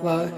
well,